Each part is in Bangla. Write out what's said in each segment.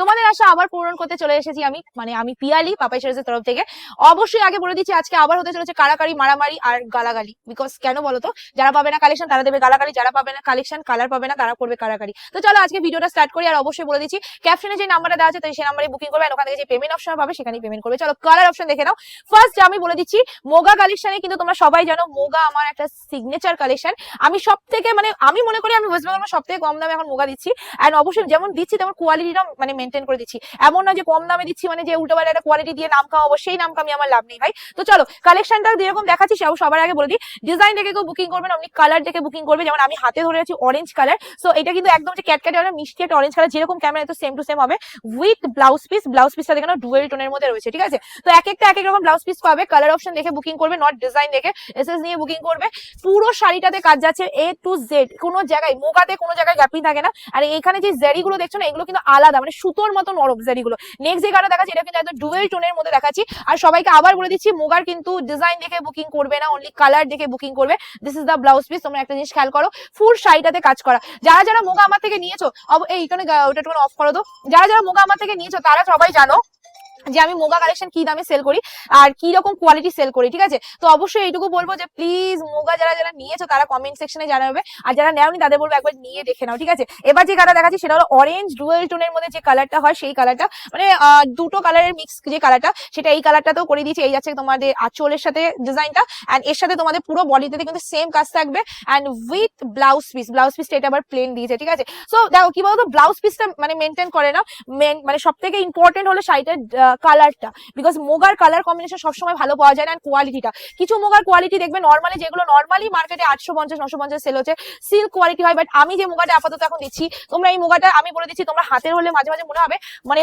তোমাদের আশা আবার পূরণ করতে চলে এসেছি আমি। মানে আমি পিয়ালি পাপাই সিরিজের তরফ থেকে। অবশ্যই আগে বলে দিচ্ছি, আজকে আবার হতে চলেছে কারাকারি, মারামারি আর গালাগালি। বিকজ কেন বলো তো? যারা পাবে না কালেকশন তারা দেবে গালাগালি। যারা পাবে না কালেকশন কালার পাবে না, তারা করবে কারাকারি। তো চলো আজকে ভিডিওটা স্টার্ট করি আর অবশ্যই বলে দিচ্ছি ক্যাপশনে যে নাম্বারটা দেওয়া আছে তো সেই নাম্বারে বুকিং করবে। ওখান থেকে যে পেমেন্ট অপশন পাবে, সেখানেই পেমেন্ট করবে। চলো কালার অপশন দেখে নাও। ফার্স্ট আমি বলে দিচ্ছি, মোগা কালেকশনে কিন্তু তোমরা সবাই জানো, মোগা আমার একটা সিগনেচার কালেকশন আমি সব থেকে মানে আমি মনে করি আমি ওয়েস্ট বেঙ্গল সব থেকে কম দামে এখন মোগা দিচ্ছি। অ্যান্ড অবশ্যই যেমন দিচ্ছি, তেমন কোয়ালিটিটাও মানে মেনটেন করে দিচ্ছি। এমন না যে কম দামে দিচ্ছি মানে যে উল্টো একটা কোয়ালিটি দিয়ে নাম খাওয়াবো, সেই নাম কামি আমার লাভ নেই ভাই। তো চলো কালেকশনটা যেরকম দেখাচ্ছি সেও সবার আগে বলে দিই ডিজাইন দেখে কেউ বুকিং করবেন আপনি কালার দেখে বুকিং করবে, যেমন আমি হাতে ধরে আছি অরেঞ্জ কালার সো এটা কিন্তু একদম যে ক্যাটক্যাটে একটা মিষ্টি একটা অরেঞ্জ কালার যেরকম ক্যামেরা তো সেম টু সেম হবে। উইথ ব্লাউজ পিস ব্লাউজ পিসটা দেখানো ডুয়েল টোনের মধ্যে রয়েছে, ঠিক আছে? তো এক একটা, এক এক রকম ব্লাউজ পিস পাবে। কালার অপশন দেখে বুকিং করবে নট ডিজাইন দেখে এসএস নিয়ে বুকিং করবে। পুরো শাড়িটাতে কাজ যাচ্ছে এ টু জেড কোনো জায়গায়, মোগাতে কোনো জায়গায় গ্যাপিং থাকে না। আর এখানে যে জেরি গুলো দেখছ না, এগুলো কিন্তু আলাদা মানে সুতোর মতো নরম জেরি গুলো নেক্সট যে কালার দেখাচ্ছি, এটা কিন্তু একদম ডুয়েল টোনের মধ্যে দেখাচ্ছি। আর সবাইকে আবার বলে দিচ্ছি, মুগার কিন্তু ডিজাইন দেখে বুকিং করবে না অনলি কালার দেখে বুকিং করবে। This is the blouse piece তোমরা একটা জিনিস খেয়াল করো ফুল শাড়িটাতে কাজ করা। যারা যারা মুগা আমার থেকে নিয়েছো, অব- এই ওটা অফ করো তো যারা যারা মুগা আমার থেকে নিয়েছো, তারা সবাই জানো যে আমি মোগা কালেকশন কি দামে সেল করি আর কি রকম কোয়ালিটি সেল করি, ঠিক আছে? তো অবশ্যই এইটুকু বলব যে প্লিজ মোগা যারা যারা নিয়েছো তারা কমেন্ট সেকশনে জানাবে আর যারা নেওনি তাদের বলব একবার নিয়ে দেখে নাও, ঠিক আছে? এবার যে কালার দেখাচ্ছি সেটা হলো অরেঞ্জ ডুয়েল টোনের মধ্যে যে কালারটা হয় সেই কালারটা মানে দুটো কালারের মিক্স যে কালারটা সেটা এই কালারটাতেও করে দিয়েছি। এই যাচ্ছে তোমাদের আঁচলের সাথে ডিজাইনটা অ্যান্ড এর সাথে তোমাদের পুরো বডিতে কিন্তু সেম কাজ থাকবে and with blouse piece blouse পিসটা এটা আবার প্লেন দিয়েছে, ঠিক আছে? সো দেখো কি বলতো ব্লাউজ পিসটা মানে মেনটেন করে না মেন মানে সব থেকে ইম্পর্টেন্ট হলো শাড়িটার কালারটা বিকজ মোগার কালার কম্বিনেশন সবসময় ভালো পাওয়া যায় না অ্যান্ড কোয়ালিটিটা কিছু মোগার কোয়ালিটি দেখবে নর্মালি যেগুলো নর্মালি মার্কেটে আটশো পঞ্চাশ, নশো পঞ্চাশ সেল হচ্ছে সিল্ক কোয়ালিটি হয় বাট আমি যে মোগাটা আপাতত এখন দিচ্ছি, তোমরা এই মোগাটা আমি বলে দিচ্ছি, তোমরা হাতের হলে মাঝে মাঝে মনে হবে মানে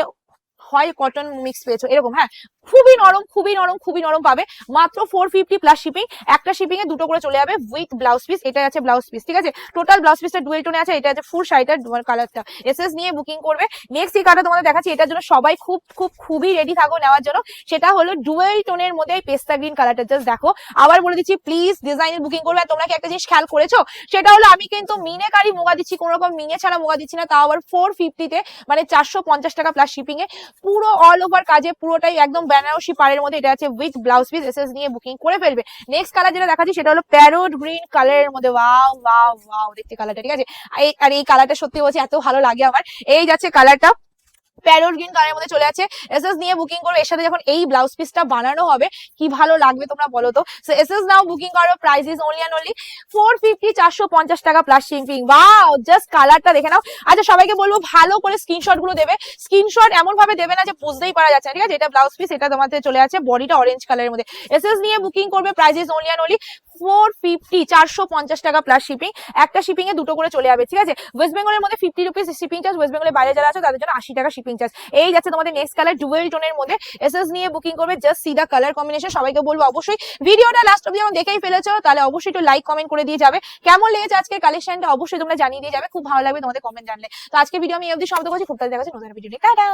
হয় কটন মিক্স পেয়েছ, এরকম হ্যাঁ? খুবই নরম খুবই নরম খুবই নরম পাবে। মাত্র ফোর ফিফটি প্লাস শিপিং একটা শিপিং এ দুটো করে চলে যাবে উইথ ব্লাউজ পিস এটা আছে ব্লাউজ পিস ঠিক আছে? টোটাল ব্লাউজ পিসটা ডুয়েল টোনে আছে, এটা আছে ফুল শাড়িটার কালারটা এসএস নিয়ে বুকিং করবে। নেক্সট এই কালারটা তোমাদের দেখাচ্ছি, এটার জন্য সবাই খুব খুব, খুবই রেডি থাকো নেওয়ার জন্য। সেটা হলো ডুয়েল টোনের মধ্যে এই পেস্তা গ্রিন কালারটা জাস্ট দেখো। আবার বলে দিচ্ছি প্লিজ ডিজাইনের বুকিং করবে। আর তোমরা কি একটা জিনিস খেয়াল করেছ? সেটা হলো আমি কিন্তু মিনেকারি মোগা দিচ্ছি কোনো রকম মিনে ছাড়া মোগা দিচ্ছি না, তাও আবার ফোর ফিফটিতে মানে চারশো পঞ্চাশ টাকা প্লাস শিপিং এ। পুরো অল ওভার কাজে, পুরোটাই একদম বেনারসি পাড়ের মধ্যে, এটা আছে উইথ ব্লাউজ পিস এসএস নিয়ে বুকিং করে ফেলবে। নেক্সট কালার যেটা দেখাচ্ছি, সেটা হলো প্যারোট গ্রিন কালারের মধ্যে। ওয়াও ওয়াও ওয়াও দেখতে কালারটা ঠিক আছে? আর এই কালারটা সত্যি বলছি, এত ভালো লাগে আমার। এই যাচ্ছে কালারটা প্যারোট গ্রিন কালারের মধ্যে চলে আছে। এসএস নিয়ে বুকিং করো, এর সাথে যখন এই ব্লাউজ পিসটা বানানো হবে, কি ভালো লাগবে তোমরা বলো তো? সো এসএস নাও বুকিং করো price is only and only four fifty চারশো পঞ্চাশ টাকা প্লাস শিপিং ওয়াও জাস্ট কালারটা দেখে নাও। আচ্ছা সবাইকে বলব, ভালো করে স্ক্রিনশটগুলো দেবে। স্ক্রিনশট এমন ভাবে দেবে না যে বুঝতেই পারা যাচ্ছে ঠিক আছে? এটা ব্লাউজ পিস এটা তোমাদের চলে আছে বডিটা অরেঞ্জ কালারের মধ্যে। এসএস নিয়ে বুকিং করবে price is only and only four fifty, চারশো পঞ্চাশ টাকা প্লাস শিপিং একটা শিপিং এ দুটো করে চলে যাবে, ঠিক আছে? ওয়েস্ট বেঙ্গলের মধ্যে fifty rupees shipping charge west বেঙ্গলের বাইরে যারা আছে, তাদের জন্য আশি টাকা শিপিং চার্জ এই যাচ্ছে তোমাদের নেক্সট কালার ডুয়েল টোনের মধ্যে এসএস নিয়ে বুকিং করবে just see the colour combination সবাইকে বলব অবশ্যই। ভিডিওটা লাস্ট অব্দি যখন দেখেই ফেলেছো, তাহলে অবশ্যই একটু লাইক কমেন্ট করে দিয়ে যাবে। কেমন লেগেছে আজকের কালেকশনটা অবশ্যই তোমরা জানিয়ে দিয়ে যাবে, খুব ভালো লাগবে তোমাদের কমেন্ট জানলে। তো আজকে ভিডিও আমি এই অবধি সমাপ্ত করছি, খুব তাড়াতাড়ি দেখা যাচ্ছে নতুন ভিডিও টাটা!